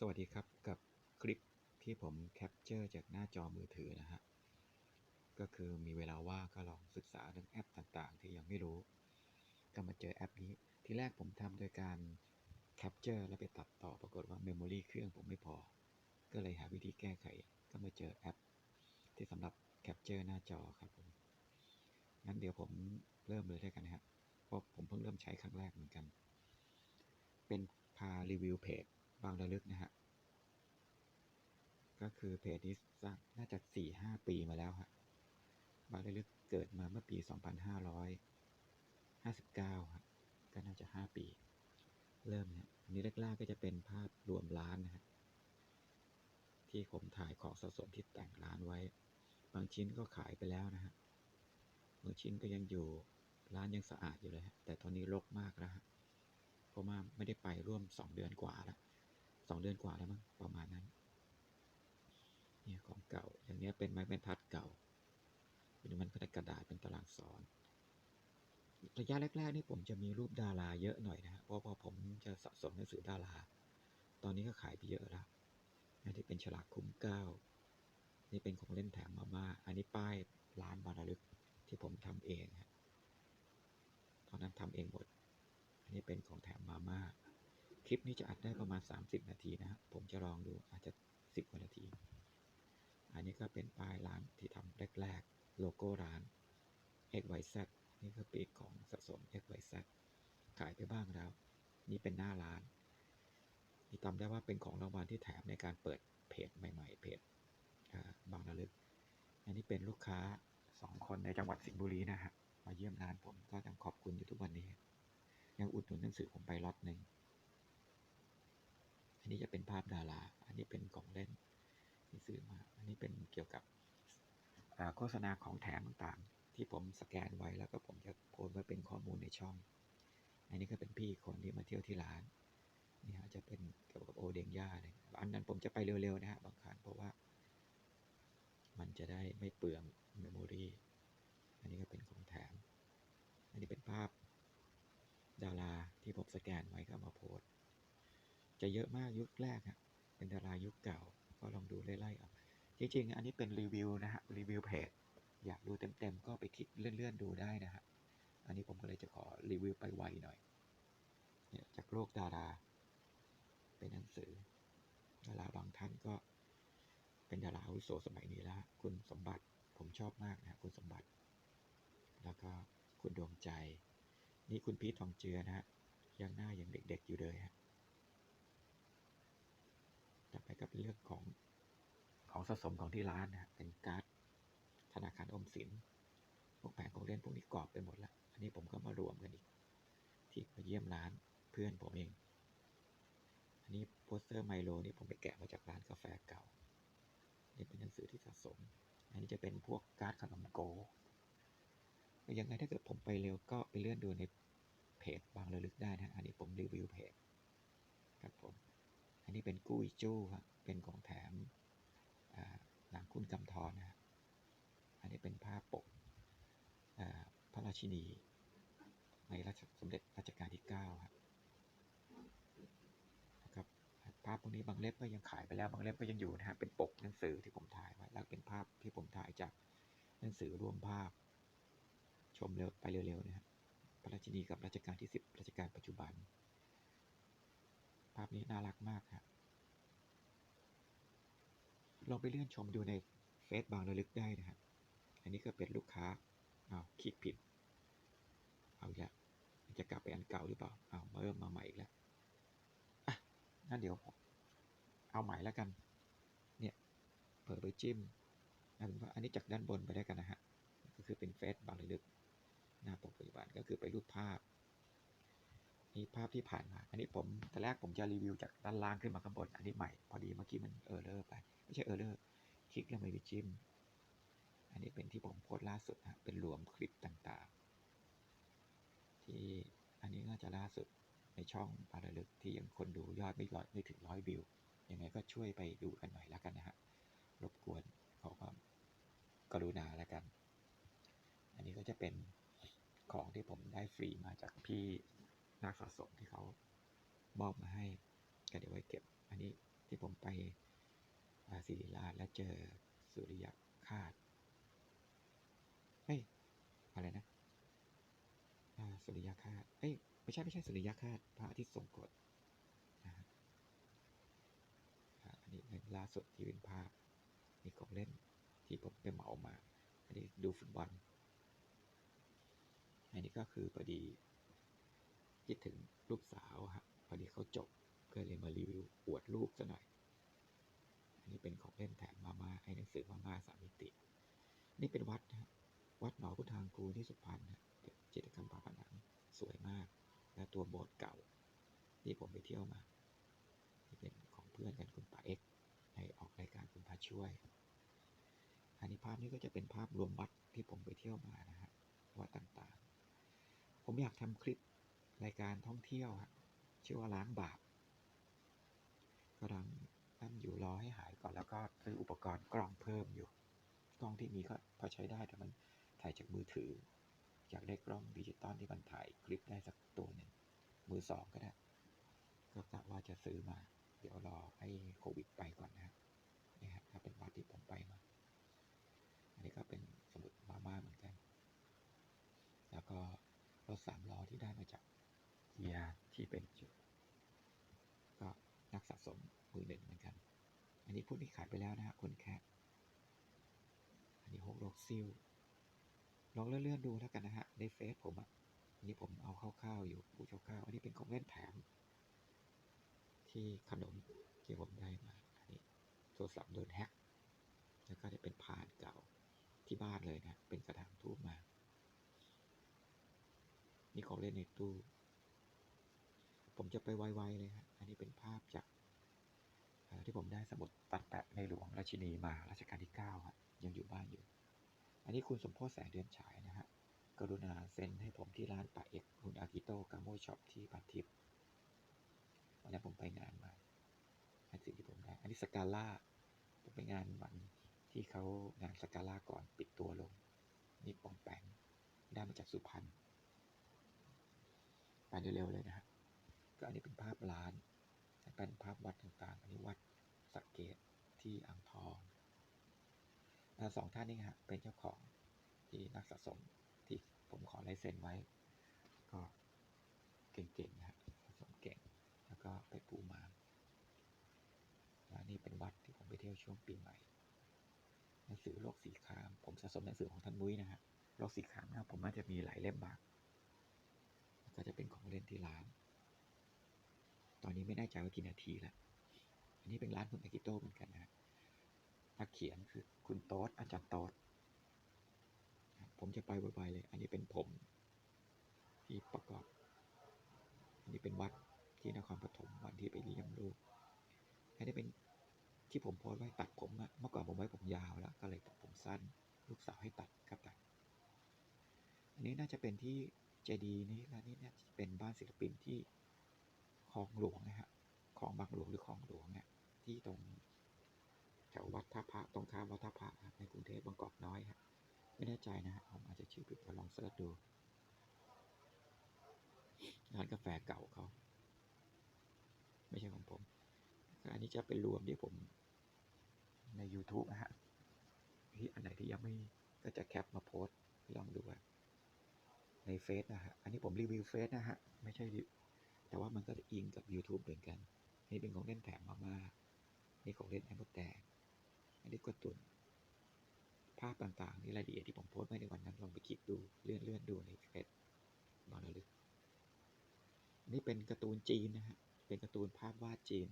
สวัสดีครับกับคลิปที่ผมแคปเจอร์จากหน้าจอมือถือนะฮะ ก็คือมีเวลาว่างก็ลองศึกษาเรื่องแอปต่างๆ ที่ยังไม่รู้ ก็มาเจอแอปนี้ ที่แรกผมทำโดยการแคปเจอร์แล้วไปตัดต่อปรากฏว่าเมมโมรีเครื่องผมไม่พอ ก็เลยหาวิธีแก้ไข ก็มาเจอแอป ที่สำหรับแคปเจอร์หน้าจอครับผมงั้นเดี๋ยวผมเริ่มเลยได้กันนะครับเพราะผมเพิ่งเริ่มใช้ครั้งแรกเหมือนกัน เป็นพารีวิวเพจ บางระลึกนะฮะ ก็คือเพจนี้สร้างน่าจะสี่ห้าปีมาแล้วฮะบางระลึกเกิดมาเมื่อปีสองพันห้าร้อยห้าสิบเก้าครับก็น่าจะห้าปี เริ่มเนี่ยอันนี้แรกๆก็จะเป็นภาพรวมร้านนะฮะที่ผมถ่ายของสะสมที่แต่งร้านไว้ บางชิ้นก็ขายไปแล้วนะฮะบางชิ้นก็ยังอยู่ร้านยังสะอาดอยู่เลยฮะแต่ตอนนี้รกมากแล้วฮะเพราะว่าไม่ได้ไปร่วมสองเดือนกว่าแล้ว สองเดือนกว่าแล้วมั้งประมาณนั้น เนี่ยของเก่า อย่างเนี้ยเป็นไม้บรรทัดเก่า เป็นมันก็ได้กระดาษเป็นตารางสอน ระยะแรกๆนี่ผมจะมีรูปดาราเยอะหน่อยนะเพราะพอผมจะสะสมหนังสือดารา ตอนนี้ก็ขายไปเยอะแล้วอันนี้เป็นฉลากคุ้มเก้า นี่เป็นของเล่นแถมมาม่า อันนี้ป้ายร้านบาราลึกที่ผมทำเองฮะตอนนั้นทำเองหมด อันนี้เป็นของแถมมาม่า คลิปนี้จะอัดได้ประมาณ 30 นาทีนะฮะผมจะลองดูอาจจะ 10กว่านาที อันนี้ก็เป็นป้ายร้านที่ทำแรกๆ โลโก้ร้าน XYZ นี่คือปีกของสะสม XYZ ขายไปบ้างแล้ว นี่เป็นหน้าร้าน นี่จำได้ว่าเป็นของรางวัลที่แถมในการเปิดเพจใหม่ ๆ เพจบางระลึก อันนี้เป็นลูกค้าสองคนในจังหวัดสิงห์บุรีนะฮะมาเยี่ยมร้านผมก็ยังขอบคุณอยู่ทุกวันนี้ ยังอุดหนุนหนังสือผมไปล็อตหนึ่ง นี้จะเป็นภาพดารา อันนี้เป็นของเล่นที่ซื้อมา อันนี้เป็นเกี่ยวกับโฆษณาของแถมต่างๆ ที่ผมสแกนไว้แล้วก็ผมจะโพสไว้เป็นข้อมูลในช่อง อันนี้ก็เป็นพี่คนที่มาเที่ยวที่ร้านนี่ฮะจะเป็นเกี่ยวกับโอเดงย่าเลยอันนั้นผมจะไปเร็วๆนะฮะบางครั้งเพราะว่า มันจะได้ไม่เปลืองเมมโมรีอันนี้ก็เป็นของแถม อันนี้เป็นภาพดาราที่ผมสแกนไว้ก็มาโพสต์ จะเยอะมากยุคแรกฮะเป็นดารายุคเก่า ก็ลองดูไล่ๆเอาจริงๆ อันนี้เป็นรีวิวนะฮะ รีวิวเพจ อยากดูเต็มๆ ก็ไปคลิกเลื่อนๆ ดูได้นะฮะ อันนี้ผมก็เลยจะขอรีวิวไปไวหน่อย เนี่ยจากโลกดารา เป็นหนังสือ ดาราบางท่านก็ เป็นดาราอุโสสมัยนี้แล้วคุณสมบัติ ผมชอบมากนะคุณสมบัติ แล้วก็คุณดวงใจ นี่คุณพีททองเจือนะฮะ ยังหน้ายังเด็กๆ อยู่เลยฮะ ต่อไปก็เป็นเรื่องของของสะสมของที่ร้านนะเป็นการ์ดธนาคารออมสิน พวกแผงของเล่นพวกนี้กรอบไปหมดแล้ว อันนี้ผมก็มารวมกันอีก ที่มาเยี่ยมร้านเพื่อนผมเอง อันนี้โปสเตอร์ไมโลนี่ผมไปแกะมาจากร้านกาแฟเก่า นี่เป็นหนังสือที่สะสม อันนี้จะเป็นพวกการ์ดขนมโกยังไงถ้าเกิดผมไปเร็วก็ไปเลื่อนดูในเพจบางระลึกได้นะ อันนี้ผมรีวิวเพจครับผม อันนี้เป็นกู้อีจู้ครับเป็นของแถมหนังคุณกำธรนะอันนี้เป็นภาพปกพระราชินี ในรัชสมเด็จรัชกาลที่9ครับนะครับภาพพวกนี้บางเล่มก็ยังขายไปแล้วบางเล่มก็ยังอยู่นะฮะเป็นปกหนังสือที่ผมถ่ายไว้แล้วเป็นภาพที่ผมถ่ายจากหนังสือรวมภาพ ชมเร็วไปเร็วๆนะครับพระราชินีกับรัชกาลที่ 10รัชกาลปัจจุบัน ภาพนี้น่ารักมากครับลองไปเลื่อนชมดูในเฟซบางระลึกได้นะครับอันนี้ก็เป็นลูกค้าเอาคลิกผิด เอาแล้วจะกลับไปอันเก่าหรือเปล่าเอามาเริ่มมาใหม่อีกแล้วอะงั้นเดี๋ยวเอาใหม่แล้วกัน เนี่ยเปิดไปจิ้มอาเป็นว่าอันนี้จากด้านบนไปได้กันนะฮะก็คือเป็นเฟซบางระลึกหน้าปกปัจจุบันก็คือไปรูปภาพ นี่ภาพที่ผ่านมา อันนี้ผมแต่แรกผมจะรีวิวจากด้านล่างขึ้นมาข้างบน อันนี้ใหม่ พอดีเมื่อกี้มันเออเลอร์ไป ไม่ใช่เออเลอร์คลิกแล้วไม่ไปจิ้ม อันนี้เป็นที่ผมโพสต์ล่าสุดนะเป็นรวมคลิปต่างๆ ที่อันนี้น่าจะล่าสุดในช่องปาระลึกที่ยังคนดูยอดไม่ร้อยไม่ถึงร้อยวิว ยังไงก็ช่วยไปดูกันหน่อยแล้วกันนะฮะ รบกวนขอความกรุณาแล้วกัน อันนี้ก็จะเป็นของที่ผมได้ฟรีมาจากพี่ นักสะสมที่เขามอบมาให้ก็เดี๋ยวไว้เก็บ อันนี้ที่ผมไปศิริราชและเจอสุริยคาตเฮ้ยอะไรนะสุริยคาตเอ้ยไม่ใช่ไม่ใช่สุริยคาตพระอาทิตย์ทรงกฎนะอันนี้เป็นล่าสุดที่เป็นภาพมีของเล่นที่ผมไปเหมามา อันนี้ดูฟุตบอล อันนี้ก็คือพอดี คิดถึงลูกสาวครับพอดีเขาจบก็เลยมารีวิวอวดลูกซะหน่อย อันนี้เป็นของเล่นแถมมาม่าไอ้หนังสือมาม่าสามมิติ นี่เป็นวัดนะวัดหนองพุทธางกูที่สุพรรณนะจิตรกรรมฝาผนังสวยมาก และตัวโบสถ์เก่า ที่ผมไปเที่ยวมาที่เป็นของเพื่อนกันคุณป่าเอ็กในออกรายการคุณพาช่วย อันนี้ภาพนี้ก็จะเป็นภาพรวมวัดที่ผมไปเที่ยวมานะฮะวัดต่างๆ ผมอยากทำคลิป รายการท่องเที่ยวชื่อว่าล้างบาปกำลังนั่นอยู่รอให้หายก่อนแล้วก็ซื้ออุปกรณ์กล้องเพิ่มอยู่ กล้องที่มีก็พอใช้ได้แต่มันถ่ายจากมือถือ อยากได้กล้องดิจิตอลที่มันถ่ายคลิปได้สักตัวหนึ่งมือสองก็ได้ ก็กะว่าจะซื้อมา เดี๋ยวรอให้โควิดไปก่อนนะครับนี่ครับถ้าเป็นวัดที่ผมไปมา อันนี้ก็เป็นสมุดมาม่าเหมือนกัน แล้วก็รถสามล้อที่ได้มาจาก เฮียที่เป็นจุดก็นักสะสมมือหนึ่งเหมือนกัน อันนี้พวกนี้ขายไปแล้วนะฮะคนแคะอันนี้หกโลกซิลลองเลื่อนๆดูแล้วกันนะฮะในเฟซผมอะอันนี้ผมเอาคร่าวๆอยู่ผู้คร่าวๆอันนี้เป็นของเล่นแถม ที่ขนมที่ผมได้มาอันนี้โทรศัพท์โดนแฮ็กแล้วก็จะเป็นพานเก่าที่บ้านเลยนะ เป็นกระถางทูบมา นี่ของเล่นในตู้ ผมจะไปไวๆเลยฮะอันนี้เป็นภาพจากที่ผมได้สมุดตัดแปะในหลวงราชินีมารัชกาลที่9ครับยังอยู่บ้านอยู่ อันนี้คุณสมโพศแสงเดือนฉายนะฮะกรุณาเซ็นให้ผมที่ร้านป่าเอกคุณอากิโตกาโมช็อปที่พันทิพย์วันนั้นผมไปงานมาอันสิ่งที่ผมได้ อันนี้สกาล่าผมไปงานวันที่เขางานสกาล่าก่อนปิดตัวลง นี่ปองแปงได้มาจากสุพรรณไปเร็วๆเลยนะฮะ ก็อันนี้เป็นภาพร้านเป็นภาพวัดต่างๆ อันนี้วัดสักเกตที่อ่างทองสองท่านนี้ฮะเป็นเจ้าของที่นักสะสมที่ผมขอลายเซ็นไว้ ก็เก่งๆนะฮะสะสมเก่ง แล้วก็ไปปูมาแล้วนี่เป็นวัดที่ผมไปเที่ยวช่วงปีใหม่หนังสือโลกสีคราม ผมสะสมหนังสือของท่านมุ้ยนะฮะโลกสีครามนะผมน่าจะมีหลายเล่มมาก ก็จะเป็นของเล่นที่ร้าน อนนี้ไม่แน่ใจว่ากี่นาทีแล้ว อันนี้เป็นร้านคุณอากิโต้เหมือนกันนะนักเขียนคือคุณโต๊ดอาจารย์โต๊ดผมจะไปไวๆเลย อันนี้เป็นผม ที่ประกอบ อันนี้เป็นวัดที่นครปฐมวันที่ไปเยี่ยมลูกอันนี้เป็นที่ผมโพสไว้ตัดผมอะเมื่อก่อนผมไว้ผมยาวแล้ว ก็เลยตัดผมสั้น ลูกสาวให้ตัดก็ตัด อันนี้น่าจะเป็นที่เจดีนี้แล้วนี่น่าจะเป็นบ้านศิลปินที่ คลองหลวงนะฮะคลองบางหลวงหรือคลองหลวงเนี่ยที่ตรงแถววัดท่าพระตรงข้ามวัดท่าพระในกรุงเทพบางกอกน้อยครับไม่แน่ใจนะฮะผมอาจจะชื่อผิดเดี๋ยวลองเสิร์ชดูร้านกาแฟเก่าเขาไม่ใช่ของผม อันนี้จะเป็นรวมที่ผมใน YouTube นะฮะที่อันไหนที่ยังไม่ก็จะแคปมาโพสต์ลองดูว่าในเฟซนะฮะ อันนี้ผมรีวิวเฟซนะฮะ ไม่ใช่ แต่ว่ามันก็จะอิงกับ YouTube เหมือนกัน นี่เป็นของเล่นแถมมามานี่ของเล่นแอมพ์แตกอันนี้ก็ตุนภาพต่างๆนี่รายละเอียดที่ผมโพสต์ไว้ในวันนั้นลองไปคลิกดูเลื่อนเลื่อนดูในเฟซบอลลึกนนี้เป็นการ์ตูนจีนนะฮะเป็นการ์ตูนภาพวาดจีน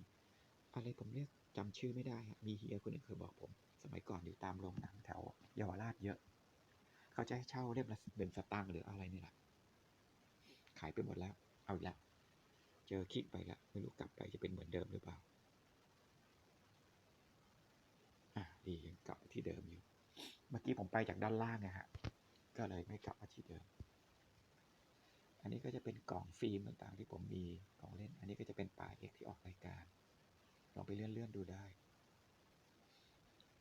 อะไรผมเรียกจำชื่อไม่ได้ฮะมีเฮียคนหนึ่งเคยบอกผม สมัยก่อนอยู่ตามโรงหนังแถวเยาวราชเยอะ เขาจะให้เช่าเล่มละเป็นสตางค์หรืออะไรนี่แหละขายไปหมดแล้ว เอาอีกแล้ว เจอคลิกไปแล้วไม่รู้กลับไปจะเป็นเหมือนเดิมหรือเปล่า อะดียังกลับที่เดิมอยู่ เมื่อกี้ผมไปจากด้านล่างนะฮะ ก็เลยไม่กลับมาที่เดิม อันนี้ก็จะเป็นกล่องฟิล์มต่างๆที่ผมมีของเล่น อันนี้ก็จะเป็นป่าเอกที่ออกรายการ ลองไปเลื่อนๆดูได้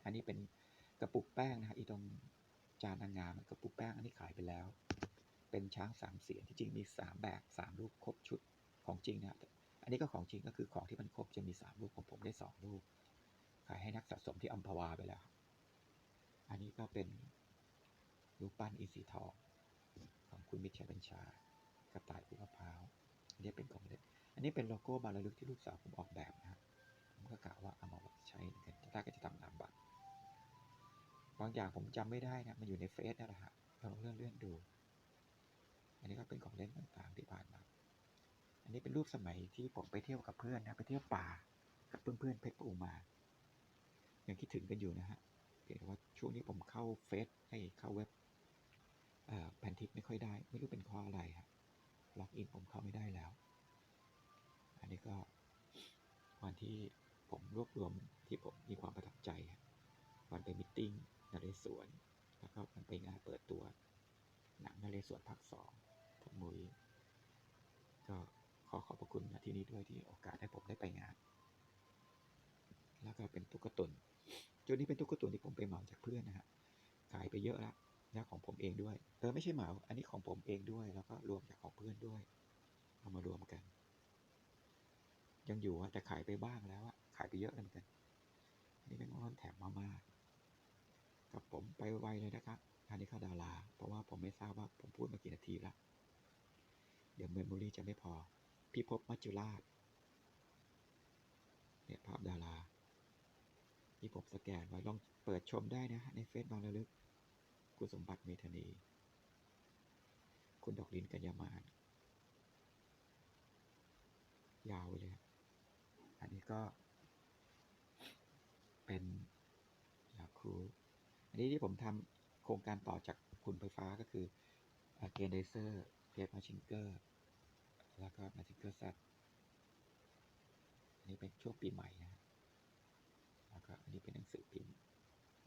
อันนี้เป็นกระปุกแป้งนะฮะอีตรงจานนางงามกระปุกแป้งอันนี้ขายไปแล้ว เป็นช้างสามเสียนที่จริงมีสามแบบสามรูปครบชุด ของจริงนะอันนี้ก็ของจริงก็คือของที่มันครบจะมีสามลูกของผมได้สองลูกขายให้นักสะสมที่อัมพวาไปแล้ว อันนี้ก็เป็นรูปปั้นอีสีทอง ของคุณมิตรชัยบัญชากระต่ายภูมะพร้าวอันนี้เป็นของเล่นอันนี้เป็นโลโก้บาลลึกที่ลูกสาวผมออกแบบนะครับผมก็กะว่าเอามาใช้ในการถ้าก็จะทำนามบัตรบางอย่างผมจำไม่ได้นะมันอยู่ในเฟซนั่นแหละฮะลองเลื่อนเลื่อนดู อันนี้ก็เป็นของเล่นต่างๆที่ผ่านมา อันนี้เป็นรูปสมัยที่ผมไปเที่ยวกับเพื่อนนะ ไปเที่ยวป่ากับเพื่อนๆเพชรปูมา ยังคิดถึงกันอยู่นะฮะเพียงแต่ว่าช่วงนี้ผมเข้าเฟซให้เข้าเว็บเอ่นทิปไม่ค่อยได้ ไม่รู้เป็นเพราะอะไรฮะล็อกอินผมเข้าไม่ได้แล้ว อันนี้ก็วันที่ผมรวบรวมที่ผมมีความประทับใจฮะวันไปมิทติ้งนเรศวรแล้วก็วันไปงานเปิดตัว หนังนเรศวรภาคสองท่านมุย ขอขอบพระคุณนะที่นี้ด้วยที่โอกาสให้ผมได้ไปงาน แล้วก็เป็นตุ๊กตุนจุดนี้เป็นตุ๊กตุนที่ผมไปเหมาจากเพื่อนนะฮะขายไปเยอะแล้วแล้วของผมเองด้วย เออไม่ใช่เหมา อันนี้ของผมเองด้วย แล้วก็รวมจากของเพื่อนด้วย เอามารวมกัน ยังอยู่อะแต่ขายไปบ้างแล้วอะขายไปเยอะเหมือนกัน อันนี้เป็นร้อนแถมมาม่ากับผมไปไวเลยนะครับอันนี้ก็ดารา เพราะว่าผมไม่ทราบว่าผมพูดมากี่นาทีละเดี๋ยวเมมโมรี่จะไม่พอ พี่พบมัจจุราชเนี่ยภาพดารา ที่ผมสแกนไว้ลองเปิดชมได้นะฮะในเฟซบางระลึก คุณสมบัติเมธานี คุณดอกลินกัญญามานยาวเลย อันนี้ก็ เป็นยาคูอันนี้ที่ผมทำโครงการต่อจากคุณไฟฟ้าก็คือเกนเดเซอร์เพจมาชิงเกอร์ แล้วก็มาชิงเกอร์ซัตอันนี้เป็นช่วงปีใหม่นะแล้วก็อันนี้เป็นหนังสือพิมพ์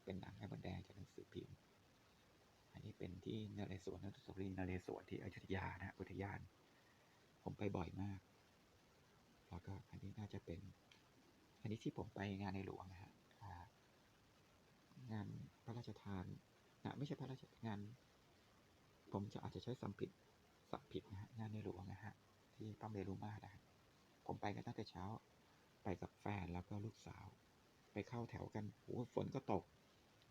เป็นหนังให้บนแดงจากหนังสือพิมพ์ อันนี้เป็นที่นเรศวรนัทสุรีนเรศวรที่อยุธยานะอุทยาน ผมไปบ่อยมาก แล้วก็อันนี้น่าจะเป็น อันนี้ที่ผมไปงานในหลวงนะฮะงานพระราชทานนะไม่ใช่พระราชงาน ผมจะอาจจะใช้สัมผิดสับผิดนะฮะงานในหลวงนะฮะ ที่ป้อมเดรุมานะฮะผมไปกันตั้งแต่เช้า ไปกับแฟนแล้วก็ลูกสาว ไปเข้าแถวกันโอ้ฝนก็ตก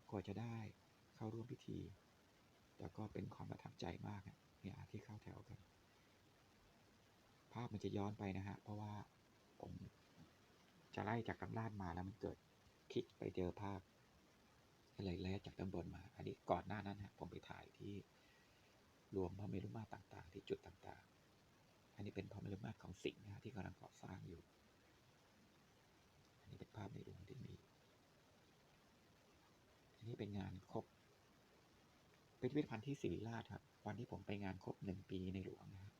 กว่าจะได้เข้าร่วมพิธีแต่ก็เป็นความประทับใจมากเนี่ยที่เข้าแถวกัน ภาพมันจะย้อนไปนะฮะ เพราะว่าผมจะไล่จากกำลาดมาแล้วมันเกิดคลิกไปเจอภาพอะไรแลจากด้านบนมา อันนี้ก่อนหน้านั้นฮะผมไปถ่ายที่รวมพระเมรุมาตรต่าง ๆ ที่จุดต่าง ๆ อันนี้เป็นพระเมรุมาตรของสิงห์นะที่กำลังก่อสร้างอยู่ อันนี้เป็นภาพในหลวงที่มี อันนี้เป็นงานครบเป็นพิพิธภัณฑ์ที่ศิริราชครับ วันที่ผมไปงานครบหนึ่งปีในหลวงนะฮะ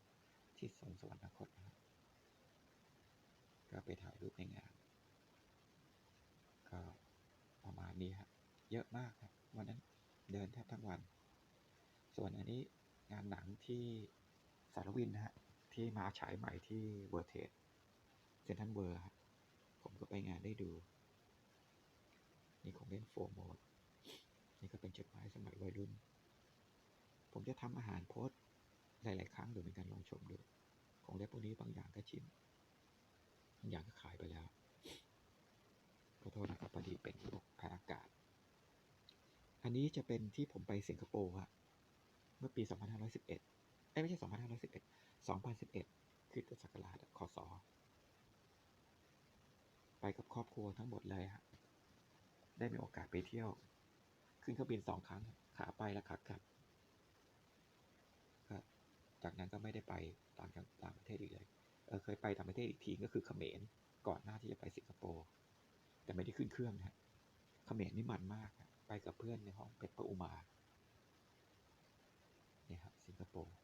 ที่สวนสวรรคตนะครับก็ไปถ่ายรูปในงาน ก็ประมาณนี้ครับเยอะมากครับวันนั้นเดินแทบทั้งวัน ส่วนอันนี้งานหนังที่สารวินนะฮะ ที่มาฉายใหม่ที่เวอร์เทสเซนทันเวอร์ครับผมก็ไปงานได้ดู นี่ของเล่นโฟร์โมดนี่ก็เป็นจดหมายสมัยวัยรุ่น ผมจะทำอาหารโพสหลาย ๆ ครั้งหรือเป็นการลองชมดู ของเล่นพวกนี้บางอย่างก็ชิมบางอย่างก็ขายไปแล้วขอโทษนะครับพอดีเป็นโรคแพ้อากาศ อันนี้จะเป็นที่ผมไปสิงคโปร์อะเมื่อปี 2511เอ้ย ไม่ใช่ 2511 2011 คือศักราชอะคศไปกับครอบครัวทั้งหมดเลยฮะ ได้มีโอกาสไปเที่ยว ขึ้นเครื่องบินสองครั้ง ขาไปและขากลับ จากนั้นก็ไม่ได้ไปต่างต่างประเทศอีกเลย เออเคยไปต่างประเทศอีกทีก็คือเขมร ก่อนหน้าที่จะไปสิงคโปร์ แต่ไม่ได้ขึ้นเครื่องนะเขมรนี่มันมาก ไปกับเพื่อนในห้องเป็ดพระอุมา เนี่ยครับสิงคโปร์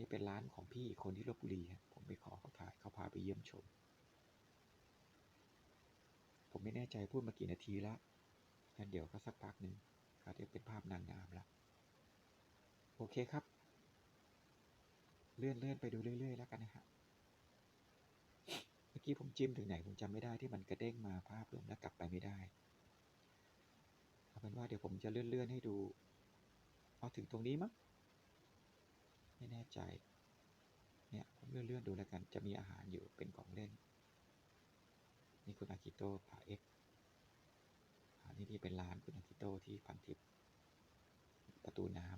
นี้เป็นร้านของพี่คนที่ลบบุรีฮะผมไปขอเขาถ่ายเขาพาไปเยี่ยมชม ผมไม่แน่ใจพูดมากี่นาทีแล้วงั้นเดี๋ยวก็สักพักหนึ่งก็จะเป็นภาพนางงามแล้วโอเคครับ เลื่อนเลื่อนไปดูเรื่อย ๆ แล้วกันนะฮะเมื่อกี้ผมจิ้มถึงไหนผมจำไม่ได้ที่มันกระเด้งมาภาพรวมแล้วกลับไปไม่ได้เอาเป็นว่าเดี๋ยวผมจะเลื่อนเลื่อนๆให้ดู เอาถึงตรงนี้มั้ง ไม่แน่ใจ เนี่ยผมเลื่อนๆดูแล้วกัน จะมีอาหารอยู่เป็นของเล่น นี่คุณอากิโตผาเอ็กอันนี้ที่เป็นร้านคุณอากิโตที่พันทิพย์ประตูน้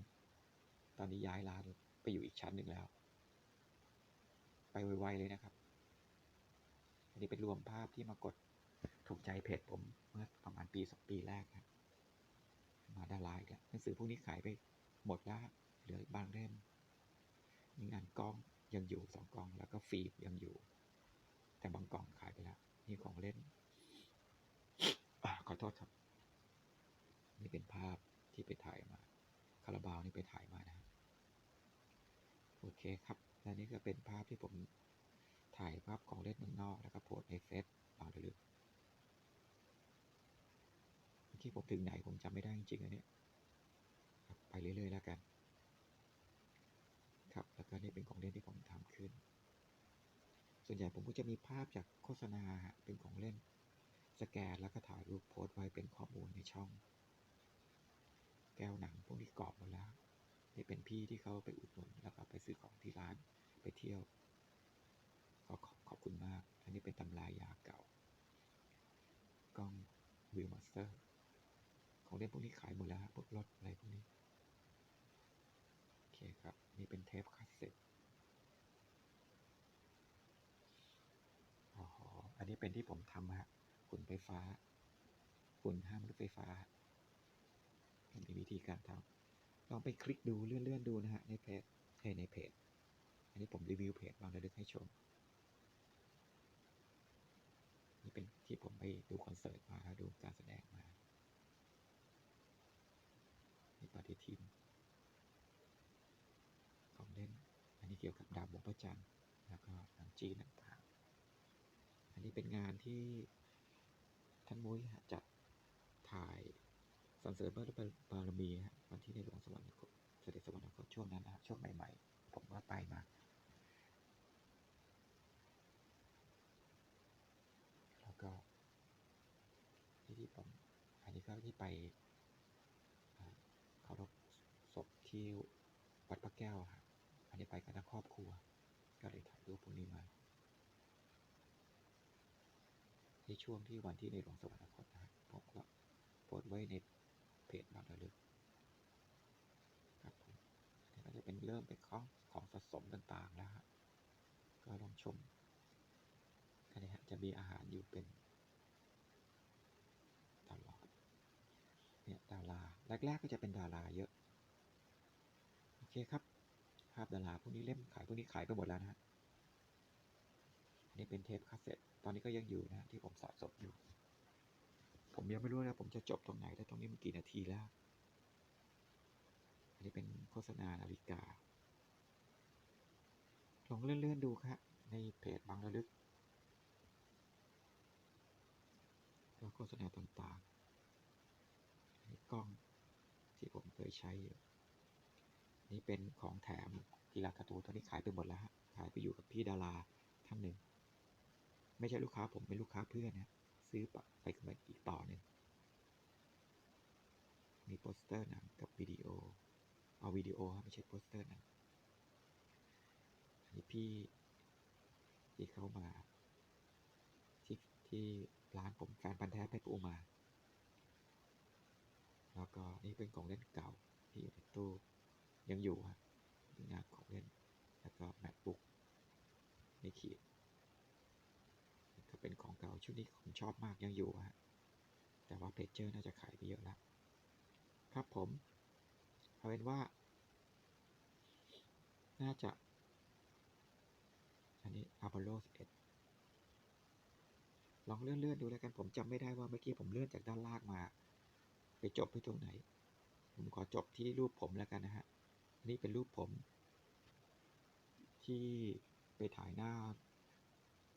ำตอนนี้ย้ายร้านไปอยู่อีกชั้นหนึ่งแล้ว ไปไวๆเลยนะครับ อันนี้เป็นรวมภาพที่มากดถูกใจเพจผมเมื่อประมาณปีสองปีแรกครับมาดาราอีกแล้วหนังสือพวกนี้ขายไปหมดแล้วเหลืออีกบางเล่ม มีงานกล้องยังอยู่สองกล้องแล้วก็ฟิล์มยังอยู่ แต่บางกล่องขายไปแล้วนี่ของเล่นอขอโทษครับ นี่เป็นภาพที่ไปถ่ายมาคาราบาวนี่ไปถ่ายมานะโอเคครับและนี่ก็เป็นภาพที่ผมถ่ายภาพของเล่นเมืองนอกแล้วก็โพสในเฟซบางระลึกเมื่อกี้ผมถึงไหนผมจำไม่ได้จริงๆอันนี้ไปเรื่อยๆแล้วกัน ครับ แล้วก็นี่เป็นของเล่นที่ผมทำขึ้น ส่วนใหญ่ผมก็จะมีภาพจากโฆษณาเป็นของเล่น สแกนแล้วก็ถ่ายรูปโพสต์ไว้เป็นข้อมูลในช่อง แก้วหนังพวกนี้กรอบหมดแล้ว นี่เป็นพี่ที่เขาไปอุดหนุนแล้วก็ไปซื้อของที่ร้านไปเที่ยวขอขอบขอบคุณมาก อันนี้เป็นตำรายาเก่ากล้องวิวมาสเตอร์ของเล่นพวกนี้ขายหมดแล้วฮะพวกรถอะไรพวกนี้ โอเคครับ นี่เป็นเทปคาสเซ็ตอ๋อ อันนี้เป็นที่ผมทำฮะหุ่นไฟฟ้าหุ่นห้ามรถไฟฟ้ามีวิธีการทำลองไปคลิกดูเลื่อนๆดูนะฮะในเพจเอ้ยในเพจ อันนี้ผมรีวิวเพจบางระลึกให้ชม นี่เป็นที่ผมไปดูคอนเสิร์ตมาแล้วดูการแสดงมา นี่ปฏิทิน ของเล่น อันนี้ เกี่ยวกับดาวบวงพระจันทร์แล้วก็หนังจีนต่างๆ อันนี้เป็นงานที่ท่านมุ้ยฮะจัดถ่ายสรรเสริญพระบารมีวันที่ในหลวงสวรรคตเสด็จสวรรคตช่วงนั้นนะช่วงใหม่ๆ ผมก็ไปมา แล้วก็ที่ที่ผมอันนี้ก็ที่ไปอ่าเคารพศพที่วัดพระแก้วครับ อันนี้ไปกันทั้งครอบครัว ก็เลยถ่ายรูปพวกนี้มา ในช่วงที่วันที่ในหลวงสวรรคตนะครับผมก็โพสต์ไว้ในเพจบางระลึกครับผมนี่ก็จะเป็นเริ่มเป็นของของสะสมต่างๆแล้วฮะก็ลองชมอันนี้ฮะจะมีอาหารอยู่เป็นตลอดเนี่ยดารา แรก ๆ ก็จะเป็นดาราเยอะ โอเคครับ ภาพดาราพวกนี้เล่มขายพวกนี้ขายไปหมดแล้วนะฮะอันนี้เป็นเทปคาสเซ็ตตอนนี้ก็ยังอยู่นะที่ผมสะสมอยู่ ผมยังไม่รู้นะผมจะจบตรงไหนแล้วตรงนี้มันกี่นาทีแล้ว อันนี้เป็นโฆษณานาฬิกา ลองเลื่อนๆดูครับในเพจบางระลึกก็โฆษณาต่างๆนี่กล้องที่ผมเคยใช้อยู่ นี่เป็นของแถมกีฬาการ์ตูนตอนนี้ขายไปหมดแล้วฮะขายไปอยู่กับพี่ดาราท่านหนึ่ง ไม่ใช่ลูกค้าผมเป็นลูกค้าเพื่อนนะซื้อไปกับอีกต่อหนึ่งมีโปสเตอร์หนังกับวิดีโอ เอาวิดีโอไม่ใช่โปสเตอร์หนังอันนี้พี่ที่เข้ามา ที่ที่ร้านผมแฟนพันธ์แท้เพชรปูมา แล้วก็นี่เป็นของเล่นเก่าที่อยู่ในตู้ ยังอยู่ฮะงานของเล่น แล้วก็ MacBook ไม่ขีดก็เป็นของเก่าชุดนี้ผมชอบมากยังอยู่ฮะแต่ว่าเพจเจอร์น่าจะขายไปเยอะแล้ว ครับผมเอาเป็นว่า น่าจะ อันนี้ Apollo 11 ลองเลื่อนเลื่อนดูแล้วกันผมจำไม่ได้ว่าเมื่อกี้ผมเลื่อนจากด้านล่างมา ไปจบที่ตรงไหน ผมขอจบที่รูปผมแล้วกันนะฮะ อันนี้เป็นรูปผม ที่ไปถ่ายหน้า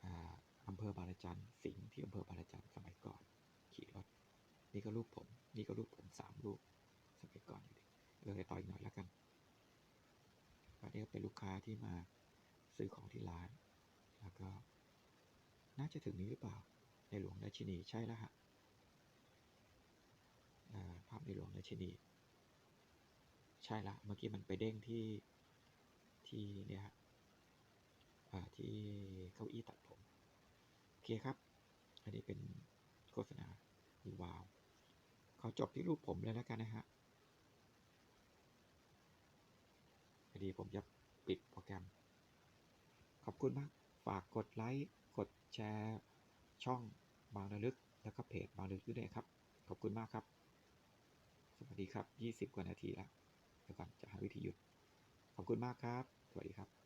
อ่าอำเภอบางระจันสิงห์ที่อำเภอบางระจันสมัยก่อน ขี่รถ นี่ก็รูปผม นี่ก็รูปผมสามรูปสมัยก่อนอยู่ดิเลยต่ออีกหน่อยแล้วกันอันนี้ก็เป็นลูกค้าที่มาซื้อของที่ร้าน แล้วก็ น่าจะถึงนี้หรือเปล่า ในหลวงราชินีใช่แล้วฮะภาพในหลวงราชินี ใช่ละเมื่อกี้มันไปเด้งที่ที่เนี่ยฮะที่เก้าอี้ตัดผม โอเคครับ อันนี้เป็นโฆษณามีวาวขอจบที่รูปผมเลยแล้วกันนะฮะพอดีผมจะปิดโปรแกรม ขอบคุณมาก ฝากกดไลค์ กดแชร์ ช่องบางระลึก แล้วก็เพจบางระลึกด้วยนะครับ ขอบคุณมากครับ สวัสดีครับ 20 กว่านาทีแล้ว เดี๋ยวก่อนจะหาวิธีหยุด ขอบคุณมากครับ สวัสดีครับ